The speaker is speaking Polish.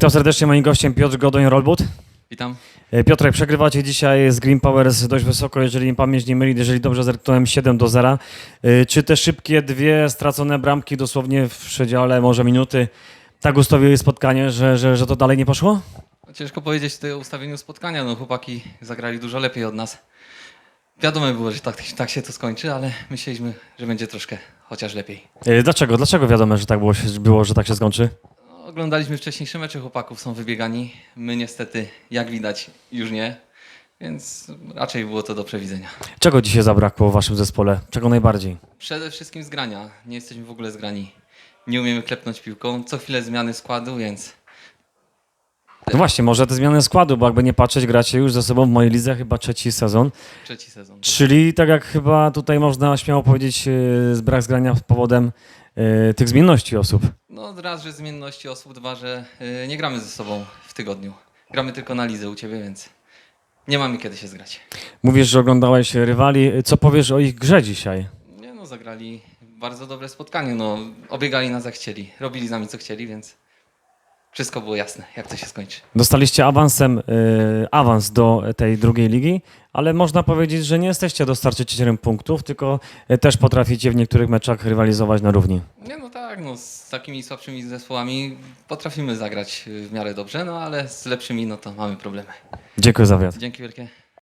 Witam serdecznie, moim gościem Piotr Godoń, Rollboot. Witam. E, Piotrek, przegrywacie dzisiaj z Green Powers dość wysoko, jeżeli mi pamięć nie myli, jeżeli dobrze zerknąłem 7 do 0. E, Czy te szybkie dwie stracone bramki dosłownie w przedziale może minuty tak ustawiły spotkanie, że, że, że to dalej nie poszło? No, Ciężko powiedzieć tutaj o ustawieniu spotkania. No, chłopaki zagrali dużo lepiej od nas. Wiadomo było, że tak, tak się to skończy, ale myśleliśmy, że będzie troszkę chociaż lepiej. E, Dlaczego? Dlaczego wiadomo, że tak było, było że tak się skończy? Oglądaliśmy wcześniejsze mecze chłopaków, są wybiegani. My niestety, jak widać, już nie. Więc raczej było to do przewidzenia. Czego dzisiaj zabrakło w waszym zespole? Czego najbardziej? Przede wszystkim zgrania. Nie jesteśmy w ogóle zgrani. Nie umiemy klepnąć piłką. Co chwilę zmiany składu, więc No właśnie, może te zmiany składu, bo jakby nie patrzeć, gracie już ze sobą w mojej lidze chyba trzeci sezon. trzeci sezon. Czyli tak jak chyba tutaj można śmiało powiedzieć, z brak zgrania powodem e, tych zmienności osób. No raz, że zmienności osób, dwa, że y, nie gramy ze sobą w tygodniu. Gramy tylko na lidze u Ciebie, więc nie mamy kiedy się zgrać. Mówisz, że oglądałeś rywali. Co powiesz o ich grze dzisiaj? Nie no, zagrali bardzo dobre spotkanie, no obiegali nas jak chcieli, robili z nami co chcieli, więc wszystko było jasne, jak to się skończy. Dostaliście awansem, e, awans do tej drugiej ligi, ale można powiedzieć, że nie jesteście dostarczycielem punktów, tylko e, też potraficie w niektórych meczach rywalizować na równi. Nie tak, no z takimi słabszymi zespołami potrafimy zagrać w miarę dobrze, no ale z lepszymi no to mamy problemy. Dziękuję za wywiad. Dzięki wielkie.